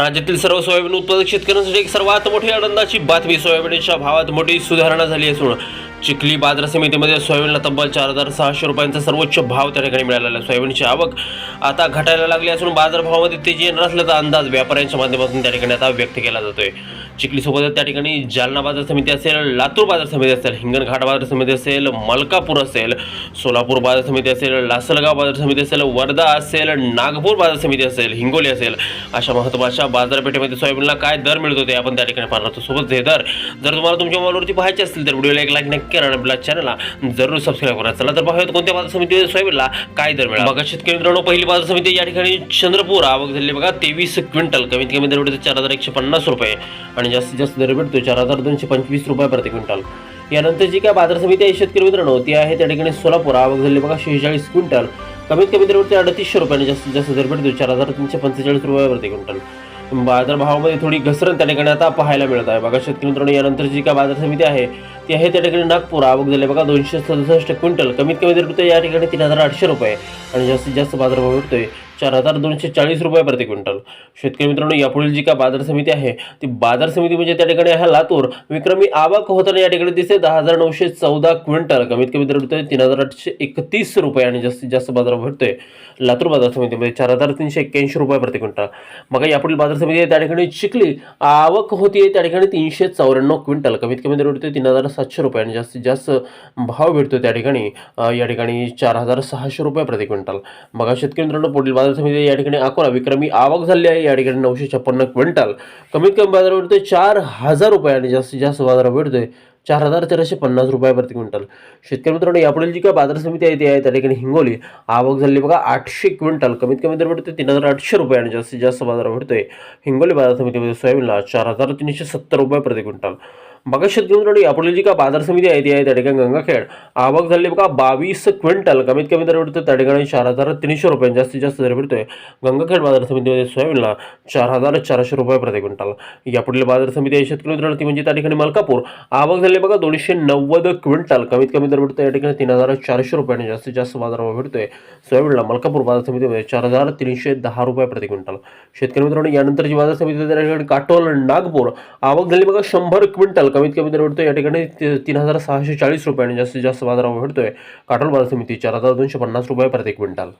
राज्यातील सर्व सोयाबीन उत्पादक शेतकऱ्यांसाठी एक सर्वात मोठी आनंदाची बातमी. सोयाबीनच्या भावात मोठी सुधारणा झाली असून चिखली बाजार समितीमध्ये सोयाबीनला तब्बल चार हजार सहाशे रुपयांचा सर्वोच्च भाव त्या ठिकाणी मिळालेला आहे. सोयाबीनची आवक आता घटायला लागली असून बाजारभावामध्ये तेजी येणार असल्याचा अंदाज व्यापाऱ्यांच्या माध्यमातून त्या ठिकाणी आता व्यक्त केला जातोय. चिखलीसोबतच त्या ठिकाणी जालना बाजार समिती असेल लातूर बाजार समिती असेल हिंगणघाट बाजार समिती असेल मलकापूर असेल सोलापूर बाजार समिती असेल लासलगाव बाजार समिती असेल वर्धा असेल नागपूर बाजार समिती असेल हिंगोली असेल अशा महत्त्वाच्या बाजारपेठेमध्ये सोयाबीनला काय दर मिळतो ते आपण त्या ठिकाणी पाहणार आहोत. सोबत हे दर जर तुम्हाला तुमच्या मोबाईलवरती पाहायचे असतील तर व्हिडिओला एक लाईक नक्की करा आपल्या चॅनलला जरूर सबस्क्राईब करा. चला तर पाहूयात कोणत्या बाजार समितीमध्ये सोयाबीनला काय दर मिळाला. बघा शेतकरी मित्रांनो पहिली बाजार समिती या ठिकाणी चंद्रपूर. आवक झालेली बघा तेवीस क्विंटल. कमीत कमी दर चार हजार एकशे पन्नास रुपये. आणि जास्तीत जास्त दर भेटतो चार हजार दोनशे पंचवीस रुपये प्रति क्विंटल. यानंतर जी काय बाजार समिती आहे शेतकरी मित्रांनो ती आहे त्या ठिकाणी सोलापूर. आवक झाली बघा शेहेचाळीस क्विंटल. कमीत कमी दरवरती अडतीसशे रुपये आणि जास्तीत जास्त दर भेटतो चार हजार तीनशे पंचेचाळीस रुपये प्रति क्विंटल. बाजारभावामध्ये थोडी घसरण त्या ठिकाणी आता पाहायला मिळत आहे. बघा शेतकरी मित्रांनो यानंतर जी काय बाजार समिती आहे ती आहे त्या ठिकाणी नागपूर. आवक झाली बघा दोनशे सदुसष्ट क्विंटल. कमीत कमी दर भेटतो या ठिकाणी तीन हजार आठशे रुपये. आणि जास्तीत जास्त बाजारभाव भेटतोय चार हजार दोनशे चाळीस रुपये प्रति क्विंटल. शेतकरी मित्रांनो यापुढील जी काय बाजार समिती आहे ती बाजार समिती म्हणजे त्या ठिकाणी आहे लातूर. विक्रमी आवक होताना या ठिकाणी दिसते दहा हजार नऊशे चौदा क्विंटल. कमीत कमी दर भेटतोय तीन हजार आठशे एकतीस रुपये आणि जास्तीत जास्त बाजार भेटतोय लातूर बाजार समितीमध्ये. चार हजार तीनशे एक्क्याऐंशी रुपये प्रति क्विंटल. मग यापुढील बाजार समिती आहे त्या ठिकाणी चिखली आवक होती त्या ठिकाणी तीनशे चौऱ्याण्णव क्विंटल. कमीत कमी दर भेटतोय तीन हजार सातशे रुपये आणि जास्तीत जास्त भाव भेटतो त्या ठिकाणी. या ठिकाणी चार हजार सहाशे रुपये प्रति क्विंटल. मग शेतकरी मित्रांनो पुढील बाजार समिती या ठिकाणी अकोला विक्रमी आवक झाली आहे. या ठिकाणी नऊशे छप्पन्न क्विंटल. कमीत कमी बाजार भेटतोय चार हजार रुपये आणि जास्तीत जास्त बाजार भेटतोय चार हजार चारशे पन्नास रुपये प्रति क्विंटल. शेतकरी मित्रांनो यापुढील जी काय बाजार समिती आहे ती आहे त्या ठिकाणी हिंगोली. आवक झाली बघा आठशे क्विंटल. कमीत कमी दर भेटतोय तीन हजार आठशे रुपये आणि जास्तीत जास्त बाजार भेटतोय हिंगोली बाजार समितीमध्ये सोयाबीनला चार हजार तीनशे सत्तर रुपये प्रति क्विंटल. बघा शेतकरी मित्रांनो यापुढील जी का बाजार समिती आहे ती आहे त्या ठिकाणी गंगाखेड. आवक झाली बघा बावीस क्विंटल. कमीत कमी दर भेटतो त्या ठिकाणी चार हजार तीनशे रुपये जास्तीत जास्त दर भेटतोय गंगाखेड बाजार समितीमध्ये सोयाबीनला चार हजार चारशे रुपये प्रति क्विंटल. यापुढील बाजार समिती आहे शेतकरी मित्रांनो ती म्हणजे त्या ठिकाणी मलकापूर. आवक झाली बघा दोनशे नव्वद क्विंटल. कमीत कमी दर भेटतो या ठिकाणी तीन हजार चारशे रुपयाने जास्तीत जास्त बाजारभाव भेटतोय सोयाबीनला मलकापूर बाजार समितीमध्ये चार हजार तीनशे दहा रुपये प्रति क्विंटल. शेतकरी मित्रांनो यानंतरची बाजार समिती त्या ठिकाणी काटोल नागपूर. आवक झाली बघा शंभर क्विंटल. कमीत कमी दर भेटतो या ठिकाणी तीन हजार सहाशे चाळीस रुपये आणि जास्तीत जास्त बाजारावर भेटतोय काटोल बाजार समिती चार हजार दोनशे पन्नास रुपये प्रत्येक क्विंटल.